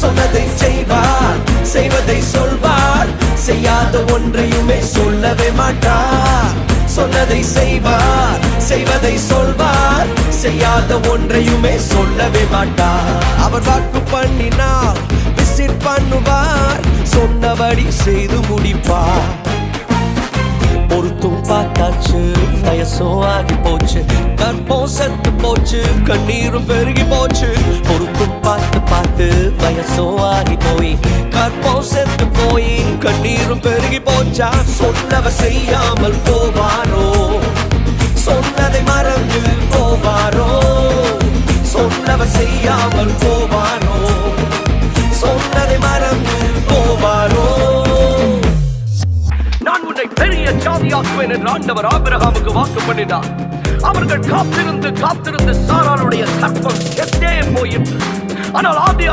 சொன்னதை செய்வார் செய்வதை சொல்வார். செய்யாத ஒன்றையுமே சொல்லவே மாட்டார். சொன்னதை செய்வார் செய்வதை சொல்வார். செய்யாத ஒன்றையுமே சொல்லவே மாட்டார். அவர் வாக்கு பண்ணினார் விசிட் பண்ணுவார். சொன்னபடி செய்து முடிப்பார். பொருத்தும் பார்த்தாச்சு வயசோ ஆகி போச்சு. கற்பம் செத்து போச்சு கண்ணீரும் பெருகி போச்சு. வயசோ போய் கற்பம் செத்து போய் கண்ணீரும் பெருகி போச்சா? சொன்னவ செய்யாமல் போவாரோ? சொன்னதை மறந்து போவாரோ? சொன்னவ செய்யாமல் போவாரோ? சொன்னதை மறந்து போவாரோ? நான் உன்னை பெரிய ஜாதியாக்குவேன் என்று ஆண்டவர் ஆபிரகாமுக்கு வாக்கு பண்ணினார். அவர்கள் காத்திருந்து காத்திருந்து சாராளுடைய சர்ப்பம் கெட்டே போயிற்று. ஆனால் ஆதி